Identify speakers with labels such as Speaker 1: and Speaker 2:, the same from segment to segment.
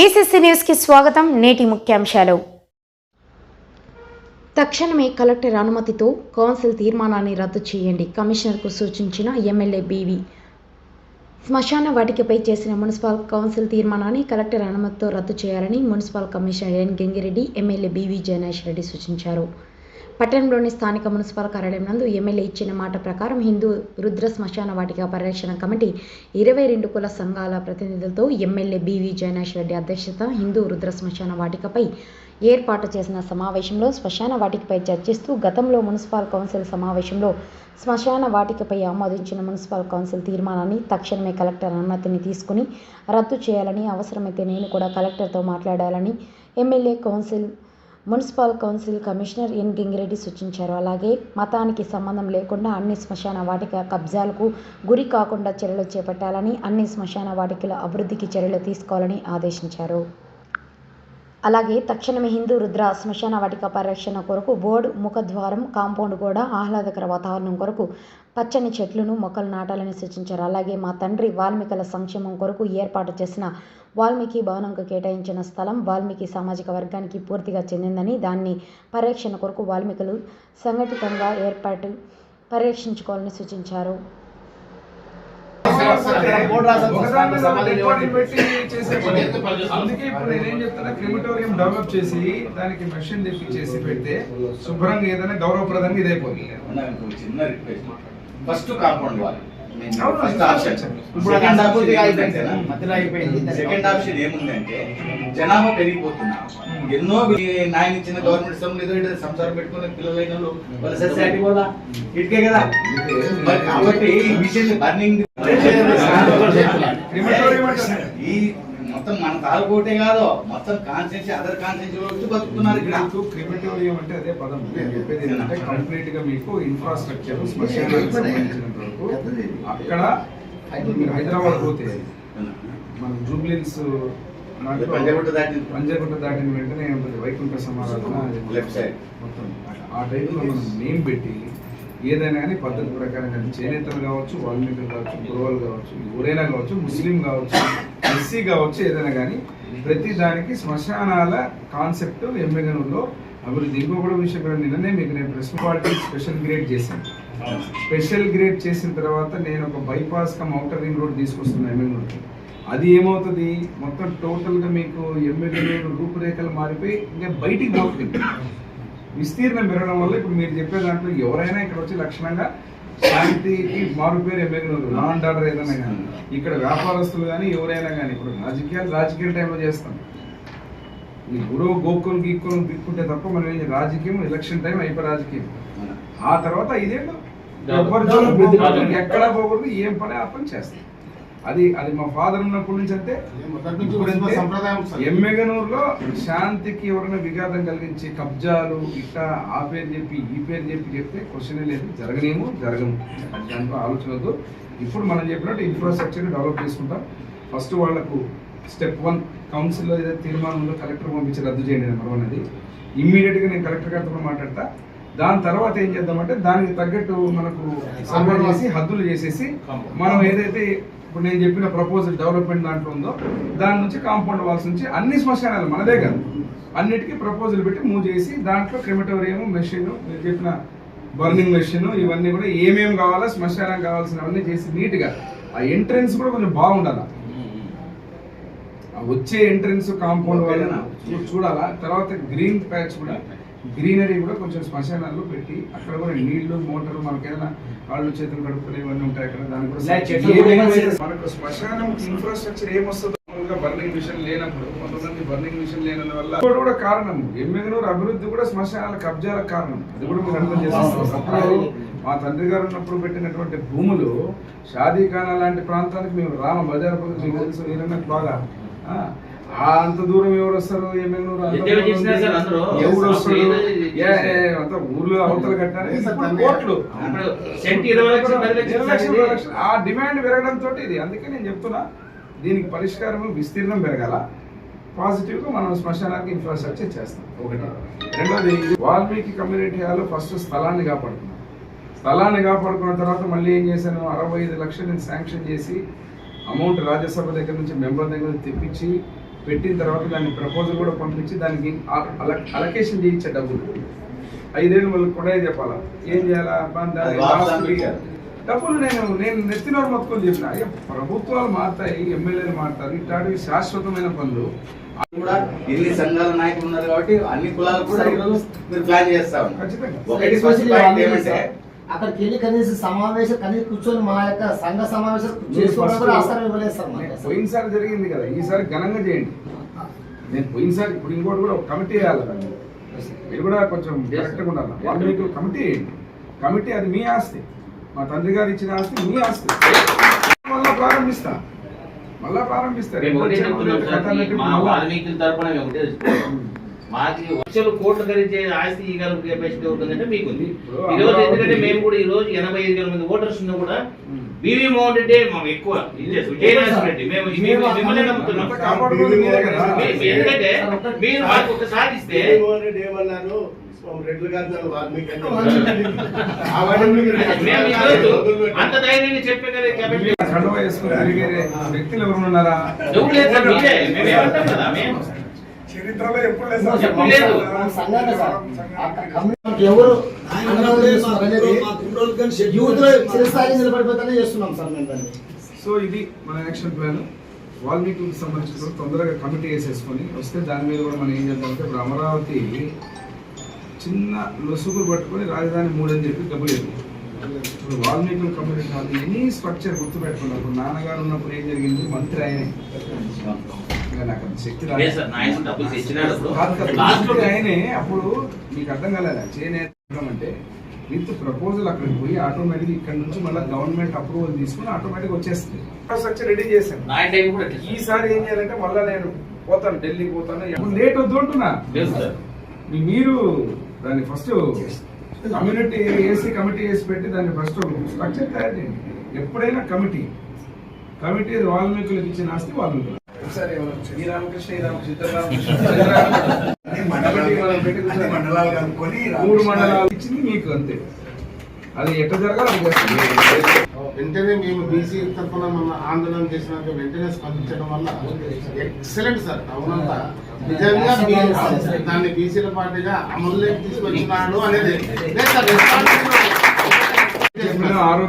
Speaker 1: BCC న్యూస్కి స్వాగతం నేటి ముఖ్యాంశాలు. తక్షణమే కలెక్టర్ అనుమతితో కౌన్సిల్ తీర్మానాన్ని రద్దు చేయండి కమిషనర్కు సూచించిన ఎమ్మెల్యే బీవి. శ్మశాన వాటికపై చేసిన మున్సిపల్ కౌన్సిల్ తీర్మానాన్ని కలెక్టర్ అనుమతితో రద్దు చేయాలని municipal commissioner N Gangireddy MLA BV Jayanesh Reddy సూచించారు. పట్టణంలోని స్థానిక మున్సిపల్ కార్యాలయం నందు ఎమ్మెల్యే ఇచ్చిన మాట ప్రకారం హిందూ రుద్ర శ్మశాన వాటిక పరిరక్షణ కమిటీ ఇరవై రెండు కుల సంఘాల ప్రతినిధులతో ఎమ్మెల్యే బీవీ జయనాష్ రెడ్డి అధ్యక్షత హిందూ రుద్ర శ్మశాన వాటికపై ఏర్పాటు చేసిన సమావేశంలో శ్మశాన వాటికపై చర్చిస్తూ గతంలో మున్సిపల్ కౌన్సిల్ సమావేశంలో శ్మశాన వాటికపై ఆమోదించిన మున్సిపల్ కౌన్సిల్ తీర్మానాన్ని తక్షణమే కలెక్టర్ అనుమతిని తీసుకుని రద్దు చేయాలని అవసరమైతే నేను కూడా కలెక్టర్తో మాట్లాడాలని MLA council municipal council commissioner N Gangireddy సూచించారు. అలాగే మతానికి సంబంధం లేకుండా అన్ని శ్మశాన వాటిక కబ్జాలకు గురి కాకుండా చర్యలు చేపట్టాలని అన్ని శ్మశాన వాటికల అభివృద్ధికి చర్యలు తీసుకోవాలని ఆదేశించారు. అలాగే తక్షణమే హిందూ రుద్ర శ్మశాన వాటిక పరిరక్షణ కొరకు బోర్డు ముఖద్వారం కాంపౌండ్ కూడా ఆహ్లాదకర వాతావరణం కొరకు పచ్చని చెట్లను మొక్కలు నాటాలని సూచించారు. అలాగే మా తండ్రి వాల్మీకుల సంక్షేమం కొరకు ఏర్పాటు చేసిన వాల్మీకి భవనంకు కేటాయించిన స్థలం వాల్మీకి సామాజిక వర్గానికి పూర్తిగా చెందిందని దాన్ని పరిరక్షణ కొరకు వాల్మీకులు సంఘటితంగా ఏర్పాటు పరిరక్షించుకోవాలని సూచించారు
Speaker 2: ఒకదాన్ని రికార్డులు పెట్టి చేసే పని. అందుకే ఇప్పుడు నేనేం చెప్తున్నా క్రిమిటోరియం డెవలప్ చేసి దానికి మెషిన్ తెప్పించేసి పెడితే శుభ్రంగా ఏదైనా గౌరవప్రదంగా ఇదైపోతుంది.
Speaker 3: నాకు చిన్న రిక్వెస్ట్ ఫస్ట్ కాంపౌండ్
Speaker 2: అవును,
Speaker 3: ఫస్ట్ ఆప్షన్?
Speaker 4: మధ్యలో అయిపోయింది.
Speaker 3: సెకండ్ ఆప్షన్ ఏముందంటే జనాభా పెరిగిపోతున్నారు ఎన్నో నాయన ఇచ్చిన గవర్నమెంట్ సొమ్ములు ఏదో సంసారం పెట్టుకుని పిల్లలైన వాళ్ళు సొసైటీ కూడా ఇటుకే కదా. మరి కాబట్టి ఈ బర్నింగ్ ఈ మొత్తం మన తాలూకోటే కాదు మొత్తం కాన్సెన్స్ అదర్ కాన్సెన్స్ వచ్చి బతుకుతున్నారు ఇక్కడ.
Speaker 2: క్రిమిటోరియం అంటే అదే పదం. నేను చెప్పేది ఏంటంటే కంప్లీట్గా మీకు ఇన్ఫ్రాస్ట్రక్చర్ శ్మశానానికి సంబంధించినంత వరకు అక్కడ మీరు హైదరాబాద్ పోతే మన జూబ్లీన్స్
Speaker 3: పంజాగుట్ట దాటి
Speaker 2: పంజాగుట్ట దాటిన వెంటనే ఉంటుంది వైకుంఠ సమారాధన
Speaker 3: side.
Speaker 2: మొత్తం. ఆ టైంలో మనం నేమ్ పెట్టి ఏదైనా కానీ పద్ధతి ప్రకారం కానీ చేనేతలు కావచ్చు వాల్మీకులు కావచ్చు గురవాలు కావచ్చు ఎవరైనా కావచ్చు ముస్లిం కావచ్చు ఎస్సీ కావచ్చు ఏదైనా కానీ ప్రతి దానికి శ్మశానాల కాన్సెప్ట్ ఎమ్మెగనూరులో అభివృద్ధి. ఇంకొకటి విషయం కూడా నిన్ననే మీకు నేను ప్రెస్ క్వాలిటీ స్పెషల్ గ్రేడ్ చేశాను. స్పెషల్ గ్రేడ్ చేసిన తర్వాత నేను ఒక bypass cum outer ring road తీసుకొస్తున్నాను ఎమ్మెగనూరుకి అది ఏమవుతుంది? మొత్తం టోటల్గా మీకు ఎమ్మెగనూరు రూపురేఖలు మారిపోయి ఇంకా బయటికి పోతుంది విస్తీర్ణం పెరగడం వల్ల ఇప్పుడు మీరు చెప్పే దాంట్లో ఎవరైనా ఇక్కడ వచ్చి లక్షణంగా శాంతికి మారు పేరు ఎమ్మెగనూరు లా అండ్ ఆర్డర్ ఏదైనా కానీ. ఇక్కడ వ్యాపారస్తులు కానీ ఎవరైనా కానీ ఇప్పుడు రాజకీయాలు రాజకీయ టైంలో చేస్తాం. ఈ గురువు గోక్కులు గీక్కులు దిక్కుంటే తప్ప మనం? రాజకీయం ఎలక్షన్ టైం అయిపోయి రాజకీయం. ఆ తర్వాత ఇదేంటో పోకూడదు, ఎక్కడా పోకూడదు ఏం పని ఆ పని చేస్తాం. అది అది మా ఫాదర్ ఉన్నప్పటి నుంచి అంటే ఎమ్మెగనూరులో శాంతికి ఎవరైనా విఘాతం కలిగించి కబ్జాలు ఇట్లా ఆ పేరు చెప్పి ఈ పేరు చెప్పి చెప్తే క్వశ్చనే లేదు. జరగనేమో జరగము. దాంట్లో ఆలోచన వద్దు. ఇప్పుడు మనం చెప్పినట్టు ఇన్ఫ్రాస్ట్రక్చర్ డెవలప్ చేసుకుంటాం. ఫస్ట్ వాళ్ళకు స్టెప్ వన్ కౌన్సిల్లో ఏదైతే తీర్మానం ఉందో కలెక్టర్ పంపించి రద్దు చేయండి నెంబర్ వన్ అది ఇమ్మీడియట్గా నేను కలెక్టర్ గారితో కూడా మాట్లాడతా. దాని తర్వాత ఏం చేద్దామంటే దానికి తగ్గట్టు మనకు సర్వే చేసి హద్దులు చేసేసి మనం ఏదైతే ఇప్పుడు నేను చెప్పిన ప్రపోజల్ డెవలప్మెంట్ దాంట్లో ఉందో దాని నుంచి కాంపౌండ్ వాల్స్ నుంచి అన్ని శ్మశానాలు మనదే కాదు. అన్నిటికీ ప్రపోజల్ పెట్టి మూవ్ చేసి దాంట్లో క్రిమటోరియం మెషిన్ మీరు చెప్పిన బర్నింగ్ మెషిన్ ఇవన్నీ కూడా ఏమేమి కావాలో శ్మశానం కావాల్సినవన్నీ చేసి నీట్గా ఆ ఎంట్రన్స్ కూడా కొంచెం బాగుండాలి? ఆ వచ్చే ఎంట్రన్స్ కాంపౌండ్ వాళ్ళ చూడాలా? తర్వాత గ్రీన్ ప్యాచ్ కూడా గ్రీనరీ కూడా కొంచెం శ్మశానాల్లో పెట్టి అక్కడ కూడా నీళ్ళు మోటార్ మనకి ఏదైనా కాళ్ళు చేతులు కడుపులు ఇవన్నీ ఉంటాయి అక్కడ. దాని కూడా మనకు శ్మశానం ఇన్ఫ్రాస్ట్రక్చర్ ఏమొస్తుందో బర్నింగ్ మిషన్ లేనప్పుడు కొంతమంది బర్నింగ్ మిషన్ లేనందు వల్ల కూడా కారణం. ఎమ్మెగనూరు అభివృద్ధి కూడా శ్మశానాల కబ్జాలకు కారణం. అది కూడా మీరు అర్థం చేసుకోవాలి మా తండ్రి గారు ఉన్నప్పుడు పెట్టినటువంటి భూములు షాదీఖానా లాంటి ప్రాంతానికి మేము రామ బజార్ మీరన్నట్టు బాగా. అంత దూరం ఎవరు వస్తారు? అంత? ఎవరు వస్తారు? ఊర్లో అవతల కట్టారు. ఆ డిమాండ్ పెరగడంతో ఇది. అందుకే నేను చెప్తున్నా దీనికి పరిష్కారం విస్తీర్ణం పెరగాల. పాజిటివ్గా మనం శ్మశానానికి ఇన్ఫ్రాస్ట్రక్చర్ చేస్తాం. ఒకటి. రెండోది వాల్మీకి కమ్యూనిటీ హాల్ ఫస్ట్ స్థలాన్ని కాపాడుకున్నాం. స్థలాన్ని కాపాడుకున్న తర్వాత మళ్ళీ ఏం చేశాను? అరవై ఐదు లక్షలు నేను శాంక్షన్ చేసి అమౌంట్ రాజ్యసభ దగ్గర నుంచి మెంబర్ దగ్గర నుంచి తెప్పించి పెట్టిన తర్వాత దాన్ని ప్రపోజల్ కూడా పంపించి దానికి అలకేషన్ చేయించే డబ్బులు. ఐదేళ్ళు వాళ్ళకి కూడా చెప్పాలా ఏం చేయాలా. డబ్బులు నేను నేను నెత్తినోడు మొత్తుకొని చెప్పిన. ప్రభుత్వాలు మారుతాయి ఎమ్మెల్యేలు మారుతారు ఇట్లాంటివి శాశ్వతమైన పనులు.
Speaker 3: కూడా ఎన్ని సంఘాల నాయకులు ఉన్నారు కాబట్టి అన్ని కులాలకు కూడా ఈరోజు మీరు ప్లాన్ చేస్తా ఉన్నారు.
Speaker 5: అక్కడికి వెళ్ళి కనీసం సమావేశం కనీసం కూర్చొని మా యొక్క సంఘ సమావేశం చేసుకోవడం కూడా ఆస్కారం ఇవ్వలేదు సార్ మాకు.
Speaker 2: పోయినసారి జరిగింది కదా ఈసారి ఘనంగా చేయండి. నేను పోయినసారి ఇప్పుడు ఇంకోటి కూడా ఒక కమిటీ వేయాలి. మీరు కూడా కొంచెం కరెక్ట్గా ఉండాలి. వాల్మీకి కమిటీ వేయండి. కమిటీ అది మీ ఆస్తి. మా తండ్రి గారు ఇచ్చిన ఆస్తి మీ ఆస్తి. మళ్ళా ప్రారంభిస్తా. మళ్ళా ప్రారంభిస్తారు
Speaker 4: మాకి లక్షలు కోట్లు ధరించే ఆస్తి ఇవ్వగల కెపాసిటీ అవుతుందంటే మీకుంది. ఈ రోజు ఎందుకంటే మేము కూడా ఈ రోజు ఎనభై ఐదు వేల మంది ఓటర్స్ ఉన్నా కూడా బీవీ మోహన్ రెడ్డి మాకు ఎక్కువ. ఇదే విజయనాథ్ రెడ్డి. మేము మేము మిమ్మల్ని నమ్ముతున్నాం. ఎందుకంటే మీరు మాకు ఒకసారి ఇస్తే
Speaker 6: ఏమన్నారు
Speaker 4: అంత కెపాసిటీ
Speaker 2: వ్యక్తులు ఎవరు ఉన్నారా?
Speaker 4: మేము ఏమంటాం కదా మేము
Speaker 2: చరిత్రలో ఎప్పుడు
Speaker 4: లేదు.
Speaker 5: ఎవరు యూత్లో చిరస్థాయి నిలబడిపోతేనే చేస్తున్నాం సార్ మేము దాన్ని.
Speaker 2: సో ఇది మన యాక్షన్ ప్లాన్. వాల్మీకి సంబంధించిన తొందరగా కమిటీ వేసేసుకొని వస్తే దాని మీద కూడా మనం ఏం చేద్దామంటే ఇప్పుడు అమరావతి చిన్న లొసుగులు పట్టుకొని రాజధాని మూడు అని చెప్పి గబులేదు ఇప్పుడు వాల్మీకి కమిటీ కాదు ఎనీ స్ట్రక్చర్ గుర్తుపెట్టుకున్నారు ఇప్పుడు నాన్నగారు ఉన్నప్పుడు ఏం జరిగింది? మంత్రి ఆయనే. నాకు అంత శక్తి
Speaker 4: అప్పుడు
Speaker 2: ఆయనే మీకు అర్థం కాలేదా. చేనేత అంటే విత్ ప్రపోజల్ అక్కడికి పోయి ఆటోమేటిక్ ఇక్కడ నుంచి మళ్ళీ గవర్నమెంట్ అప్రూవల్ తీసుకుని ఆటోమేటిక్ వచ్చేస్తుంది. ఇన్ఫ్రాస్ట్రక్చర్ రెడీ చేశాను.
Speaker 4: నా టైం కూడా అట్లా.
Speaker 2: ఈసారి ఏం చేయాలంటే మళ్ళీ నేను పోతాను ఢిల్లీకి పోతాను. ఎప్పుడు లేట్ వద్దు అంటున్నా. మీరు దాన్ని ఫస్ట్ కమ్యూనిటీ ఏసీ కమిటీ వేసి పెట్టి దాన్ని ఫస్ట్ స్ట్రక్చర్ తయారు చేయండి. ఎప్పుడైనా కమిటీ కమిటీ వాల్మీకులకు ఇచ్చిన ఆస్తి వాల్మీకులు సరే శ్రీరామకృష్ణ రామకృష్ణ
Speaker 6: మండలాలు కనుక్కొని
Speaker 2: మూడు మండలాలు ఇచ్చింది మీకు అంతే. అది ఎట్లా జరగాలి
Speaker 6: వెంటనే మేము బీసీ తరఫున మన ఆందోళన చేసినాక వెంటనే స్పందించడం వల్ల ఎక్సలెంట్ సార్. అవునంతా. నిజంగా దాన్ని బీసీల పార్టీగా అమలులోకి తీసుకొచ్చినాడు అనేది.
Speaker 2: చెప్పిన ఆరో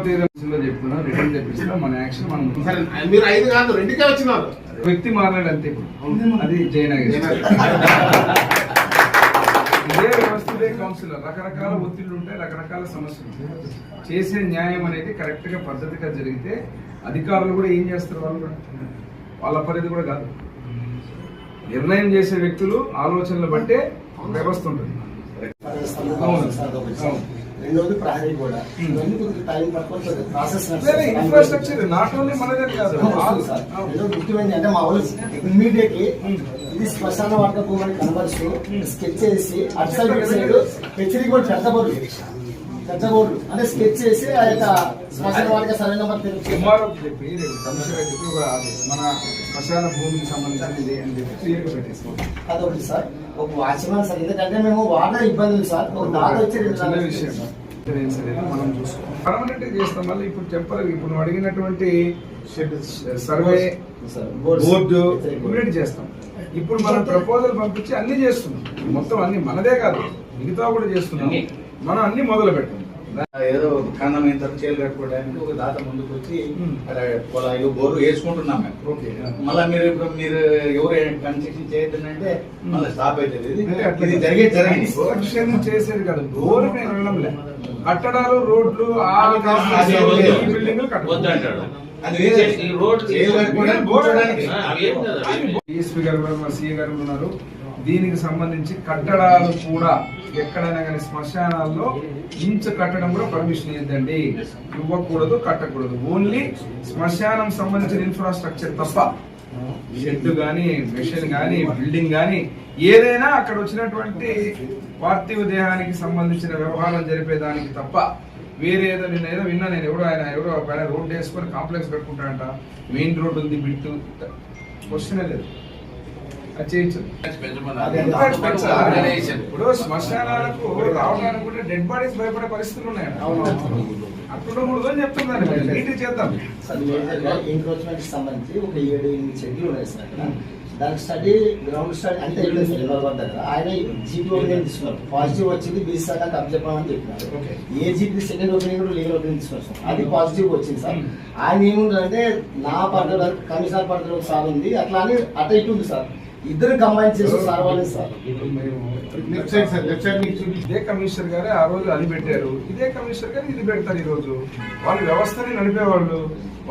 Speaker 2: చెప్పిన రిటర్న్ మన యాక్షన్ మనం
Speaker 6: మీరు ఐదు కాదు రెండుకే వచ్చినారు.
Speaker 2: వ్యక్తి మారాడు అంతే ఇప్పుడు. అది జయనగర్. ఇదే వ్యవస్థ ఇదే కౌన్సిలర్ రకరకాల ఒత్తిళ్ళు ఉంటాయి రకరకాల సమస్యలు చేసే న్యాయం అనేది కరెక్ట్గా పద్ధతిగా జరిగితే అధికారులు కూడా ఏం చేస్తారు వాళ్ళు కూడా? వాళ్ళ పరిధి కూడా కాదు. నిర్ణయం చేసే వ్యక్తులు ఆలోచనలు బట్టే వ్యవస్థ ఉంటుంది. అవును.
Speaker 5: రెండోది ప్రహరీ కూడా. ఇవన్నీ కొద్దిగా టైం పట్టుకొని ప్రాసెస్
Speaker 2: ఇన్ఫ్రాస్ట్రక్చర్ నాట్ ఓన్లీ మనదే కాదు
Speaker 5: ముఖ్యమైనది అంటే మా వాళ్ళు ఇమ్మీడియట్ ఇది శ్మశాన వాటక భూమిని కనబరుస్తూ స్కెచ్ చేసి అటు సైడ్ ఇటు సైడ్ హెచ్చరిక కూడా పెద్దబోర్డు పెద్దబోర్డు అంటే స్కెచ్ చేసి ఆ యొక్క శ్మశాన వాటక సరైన నెంబర్
Speaker 2: చెప్పి కమిషనర్ చెప్పి ఒక మన శ్మశాన భూమికి సంబంధించినది అని చెప్పి క్లియర్గా పెట్టేసుకోండి
Speaker 5: అదొకటి సార్. ఒక వాచ్మెన్ సార్ ఎందుకంటే మేము వాటర్ ఇబ్బందులు సార్. ఒక దాత వచ్చి
Speaker 2: చిన్న విషయం మనం చూసుకోవాలి. పర్మనెంట్ చేస్తాం మళ్ళీ ఇప్పుడు టెంపరీ ఇప్పుడు అడిగినటువంటి సర్వే. బోర్డు ఇమీడియట్ చేస్తాం. ఇప్పుడు మనం ప్రపోజల్ పంపించి అన్ని చేస్తున్నాం. మొత్తం అన్ని మనదే కాదు మిగతా కూడా చేస్తున్నాం. మనం అన్ని మొదలు పెట్టాం
Speaker 3: ఏదో అయిన తర్వాత చేలు కట్టుకోవడానికి ఒక దాత ముందుకు వచ్చి పొలాలు బోరు వేసుకుంటున్నాం మేము. మళ్ళీ మీరు ఇప్పుడు మీరు ఎవరు కన్స్ట్రక్షన్ చేయొద్దంటే మళ్ళీ స్టాప్ అవుతుంది ఇది
Speaker 2: అంటే అట్లా
Speaker 3: ఇది జరిగే జరిగింది.
Speaker 2: Construction చేసేది కాదు లే కట్టడాలు రోడ్లు డిఎస్పీ గారు కూడా మా సీఏ గారు ఉన్నారు. దీనికి సంబంధించి కట్టడాలు కూడా ఎక్కడైనా కానీ శ్మశానాల్లో ఇంచు కట్టడం కూడా పర్మిషన్ ఇద్దండి ఇవ్వకూడదు కట్టకూడదు. ఓన్లీ శ్మశానం సంబంధించిన ఇన్ఫ్రాస్ట్రక్చర్ తప్ప షెడ్ కానీ మెషిన్ కానీ బిల్డింగ్ కానీ ఏదైనా అక్కడ వచ్చినటువంటి పార్థివ దేహానికి సంబంధించిన వ్యవహారం జరిపేదానికి తప్ప వేరే ఏదో నిన్న ఏదో విన్నా నేను ఎవడో ఆయన ఎవరో పైన రోడ్డు వేసుకొని కాంప్లెక్స్ పెట్టుకుంటాడంట. మెయిన్ రోడ్ ఉంది బిట్టు. క్వశ్చనే లేదు అది చేయొచ్చు ఇన్ఫాక్ట్ పెంచాలి. ఇప్పుడు శ్మశానాలకు రావడానికి కూడా డెడ్ బాడీస్ భయపడే పరిస్థితులు ఉన్నాయి. అట్లుండకూడదు అని చెప్తున్నాను. నీట్ చేద్దాం.
Speaker 5: ఎంక్రోచ్మెంట్ సంబంధించి ఒక ఏడు ఎనిమిది చెట్లు ఉన్నాయి సార్ దానికి స్టడీ గ్రౌండ్ స్టడీ అంటే వెళ్ళలేదు సార్ కదా ఆయన జీపీ ఒపీనియన్ తీసుకున్నారు. పాజిటివ్ వచ్చింది బీసీ శాఖ అప్పచెప్పమని చెప్పినారు. ఏ జీపీ సెకండ్ ఒపీనియన్ కూడా లీగల్ ఒపీనియన్ తీసుకున్నారు అది పాజిటివ్ వచ్చింది సార్. ఆయన ఏముందంటే నా పరిధిలో కమిషనర్ పరిధిలో సార్ ఉంది అట్లా అని అటు ఇటు ఉంది సార్. ఇద్దరు కంబైన్ చేసి sir. Sir
Speaker 6: left side sir left
Speaker 2: ఇదే కమిషనర్ గారే ఆ రోజు అది పెట్టారు. ఇదే కమిషనర్ గారు ఇది పెడతారు ఈ రోజు. వాళ్ళు వ్యవస్థని నడిపేవాళ్ళు.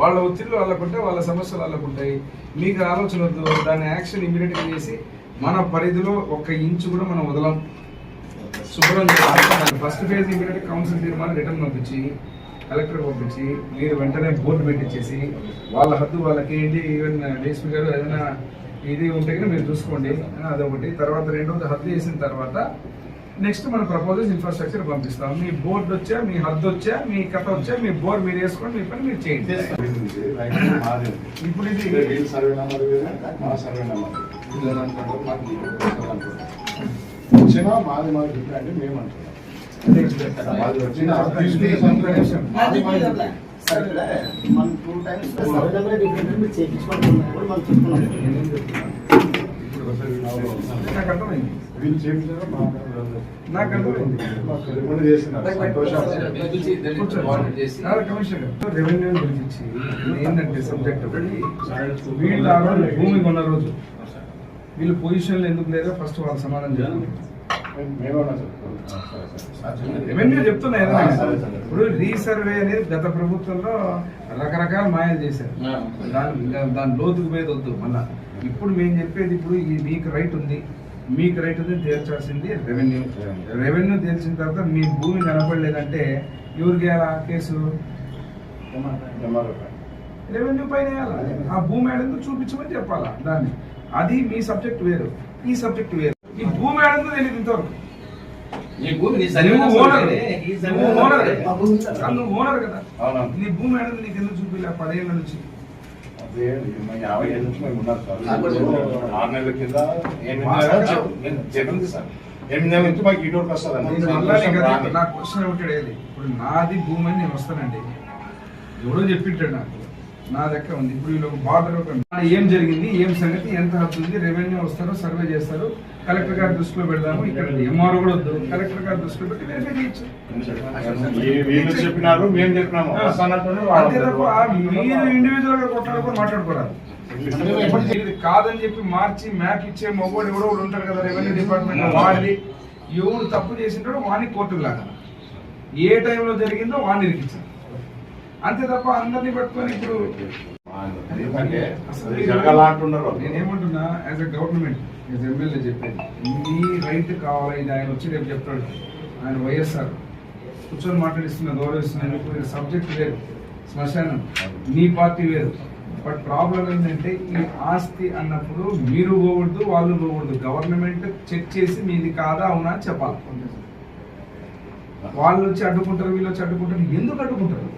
Speaker 2: వాళ్ళ ఒత్తిళ్ళు వాళ్ళకుంటే వాళ్ళ సమస్యలు వాళ్ళకుంటాయి. మీకు ఆలోచన వద్దు. దాన్ని యాక్షన్ ఇమీడియట్గా చేసి మన పరిధిలో ఒక్క ఇంచు కూడా మనం వదలం. శుభ్రం ఫస్ట్ ఫేజ్ ఇమీడియట్ కౌన్సిల్ తీర్మానం రిటర్న్ పంపించి కలెక్టర్ పంపించి మీరు వెంటనే బోర్డు పెట్టించేసి వాళ్ళ హద్దు వాళ్ళకి ఏంటి? ఈవెన్ డిఎస్పీ గారు ఏదైనా ఇది ఉంటే మీరు చూసుకోండి. అదొకటి. తర్వాత రెండోది హద్దు చేసిన తర్వాత నెక్స్ట్ మన ప్రపోజల్స్ ఇన్ఫ్రాస్ట్రక్చర్ పంపిస్తాం. మీ బోర్డు వచ్చా మీ హద్దు వచ్చా మీ కథ వచ్చా మీ బోర్డు మీరు వేసుకోండి మీ పని మీరు చేయండి. ఇప్పుడు ఇది
Speaker 6: సర్వే నెంబర్ మా సర్వే నెంబర్ వచ్చినా మాది మాది డిఫరెంట్ మేము అంటున్నాం.
Speaker 5: సార్ ఇక్కడ మనం two times survey number different మీరు మనం చెప్తున్నాం
Speaker 2: రెవెన్యూ గురించి ఏంటంటే సబ్జెక్ట్ ఒకటి వీళ్ళు భూమి కొన్న రోజు. వీళ్ళు పొజిషన్లు ఎందుకు లేదో ఫస్ట్ వాళ్ళు సమాధానం
Speaker 6: చేయాలి
Speaker 2: రెవెన్యూ చెప్తున్నాయి. ఇప్పుడు రీసర్వే అనేది గత ప్రభుత్వంలో రకరకాల మాయలు చేశారు. దాని దాని లోతుకు పోయేది వద్దు మళ్ళా. ఇప్పుడు మేము చెప్పేది ఇప్పుడు ఈ మీకు రైట్ ఉంది. మీకు రైట్ ఉంది తేల్చాల్సింది రెవెన్యూ. రెవెన్యూ తేల్చిన తర్వాత మీ భూమి కనపడలేదంటే ఎవరికి వేయాలా కేసు? రెవెన్యూ పైన ఆ భూమి ఏడందో చూపించమని చెప్పాలా దాన్ని? అది మీ సబ్జెక్ట్ వేరు. ఈ సబ్జెక్ట్ వేరు. ఈ భూమి ఏడందో తెలియదు ఇంతవరకు.
Speaker 4: నీ భూమి నీ
Speaker 2: నువ్వు ఓనర్. నువ్వు ఓనర్? కాదు, నువ్వు ఓనర్ కదా.
Speaker 6: అవునా
Speaker 2: నీ భూమి ఏడందో నీకు ఎందుకు చూపిలే? పదేళ్ళ నుంచి.
Speaker 6: యాభై ఏళ్ళ మేము సార్. ఇప్పుడు ఆరు నెలల కింద ఎనిమిది నెలలు చెప్- నేను చెప్పింది సార్. ఎనిమిది నెలల నుంచి మాకు ఇటు వస్తుంది
Speaker 2: నేను మళ్ళా నీకు అదే- నా క్వశ్చన్ ఒకటి అడిగేది. ఇప్పుడు నాది భూమి అని నేను వస్తానండి. ఎవడో చెప్పింటాడు నాకు. నా దగ్గర ఉంది. ఇప్పుడు వీళ్ళు బార్డర్ ఏం జరిగింది? ఏం సంగతి? ఎంత ఉంది? రెవెన్యూ వస్తారో సర్వే చేస్తారు కలెక్టర్ గారి దృష్టిలో పెడదాము ఇక్కడ ఎంఆర్ఓ కూడా వద్దు. కలెక్టర్ గారి దృష్టిలో పెట్టి వెరిఫై చేయొచ్చు మీరు ఇండివిజువల్గా కొట్లాడుకొని మాట్లాడుకోరాదు. కాదని చెప్పి మార్చి మ్యాప్ ఇచ్చే ఎవడో ఒకడు ఉంటాడు కదా రెవెన్యూ డిపార్ట్మెంట్ వాడి ఎవడు తప్పు చేసింటాడో వాడిని కోర్టుకు లాగా ఏ టైంలో జరిగిందో వాడిని ఇరికించాలి. అంతే తప్ప అందరినీ పట్టుకొని ఇప్పుడు
Speaker 6: ఎందుకంటే జరగాలంటున్నారు
Speaker 2: నేనేమంటున్నా as a government as MLA చెప్పేది మీ రైట్ కావాలి ఇది ఆయన వచ్చి రేపు చెప్తాడు. ఆయన వైఎస్ఆర్. కూర్చొని మాట్లాడిస్తున్న గౌరవిస్తున్న సబ్జెక్ట్ వేరు శ్మశానం. మీ పార్టీ వేరు. బట్ ప్రాబ్లం ఏంటంటే ఈ ఆస్తి అన్నప్పుడు మీరు పోకూడదు వాళ్ళు పోకూడదు. గవర్నమెంట్ చెక్ చేసి మీది కాదా అవునా అని చెప్పాలి. వాళ్ళు వచ్చి అడ్డుకుంటారు వీళ్ళు వచ్చి అడ్డుకుంటారు. ఎందుకు అడ్డుకుంటారు?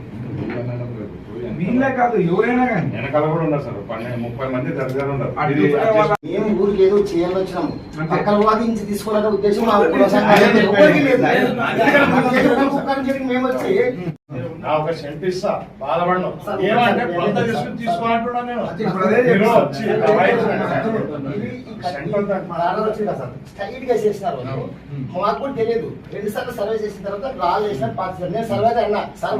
Speaker 2: వీళ్ళే కాదు ఎవరైనా కానీ.
Speaker 6: వెనకాల కూడా ఉన్నారు సార్ పన్నెండు ముప్పై మంది దగ్గర ఉన్నారు.
Speaker 5: మేము ఊరికి ఏదో చేయాలని వచ్చినాము.
Speaker 2: అంతే.
Speaker 5: పక్కన వాదించి తీసుకోవాలనే ఉద్దేశం మేము వచ్చి
Speaker 6: నా ఒక సెంట్ ఇస్తా బాధపడను. ఏమంటే కొంత తీసుకుని తీసుకోవాలంటున్నా నేను.
Speaker 5: స్ట్రైట్గా చేసినారు. మాకు కూడా తెలియదు. రెండు సార్లు సర్వే చేసిన తర్వాత రాళ్ళు వేసిన పాస్ చేశారు. నేను సర్వే అన్నా. సార్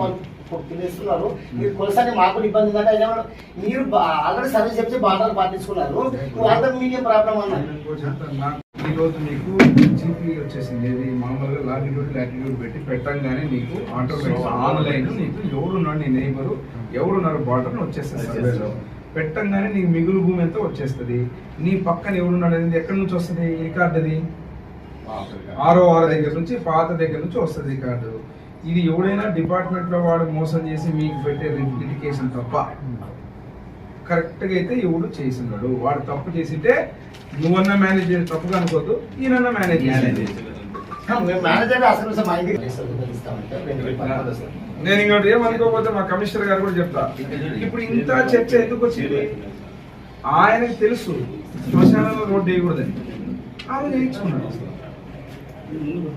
Speaker 5: వాళ్ళు తెలియస్తున్నారు మీరు కొలసారి మాకు ఇబ్బంది ఏమన్నాడు, మీరు ఆల్రెడీ సర్వే చెప్తే బాటలు పాటించుకున్నారు వాళ్ళకి మీకేం ప్రాబ్లం అన్నారు
Speaker 2: నేను చెప్తాను. నాకు ఈ రోజు మీకు జీపీ వచ్చేసింది. ఏది? మామూలుగా లాటిట్యూడ్ లాటిట్యూడ్ పెట్టి పెట్టంగానే నీకు ఆటోమేటిక్ ఆన్లైన్ నీకు ఎవరున్నాడు నీ నైబరు ఎవరున్నారు బార్డర్? వచ్చేస్తుంది సర్వేలో పెట్టంగానే నీకు మిగులు భూమి ఎంత వచ్చేస్తుంది? నీ పక్కన ఎవరున్నాడు అనేది ఎక్కడి నుంచి వస్తుంది ఈ కార్డు. అది ఆరో ఆరు దగ్గర నుంచి పాత దగ్గర నుంచి వస్తుంది ఈ కార్డు. ఇది ఎవడైనా డిపార్ట్మెంట్లో వాడు మోసం చేసి మీకు పెట్టే లిటికేషన్ తప్ప. కరెక్ట్గా అయితే ఎవడు చేసినాడు. వాడు తప్పు చేసింటే నువ్వన్నా మేనేజ్ చేసి తప్పుగా అనుకోవద్దు ఈయనన్నా మేనేజ్. నేను ఇంకోటి ఏమనుకోకపోతే మా కమిషనర్ గారు కూడా చెప్తా. ఇప్పుడు ఇంత చర్చ ఎందుకు వచ్చింది? ఆయనకు తెలుసు. శ్మశానంలో రోడ్డు వేయకూడదని. ఆయన చేయించుకున్నాడు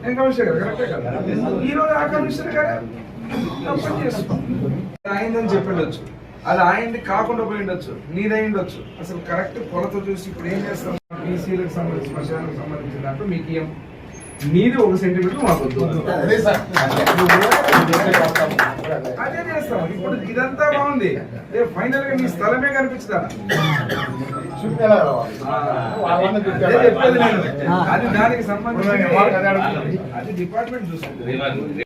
Speaker 2: నేను కదా ఆ కమిషనర్ తప్పని అయిందని చెప్పిండొచ్చు. అది ఆయనది కాకుండా పోయి ఉండొచ్చు. నీదై ఉండొచ్చు. అసలు కరెక్ట్ కొలత చూసి ఇప్పుడు ఏం చేస్తాం? బీసీలకు సంబంధించి శ్మశానానికి సంబంధించిన దాంట్లో మీకు ఏం నీది ఒక సెంటీమీటర్ మాకు.
Speaker 6: అదే
Speaker 2: చేస్తాం. ఇప్పుడు ఇదంతా బాగుంది. ఫైనల్గా మీ స్థలమే కనిపించదా? అదే దానికి సంబంధించి.
Speaker 6: అది
Speaker 2: డిపార్ట్మెంట్ చూస్తుంది.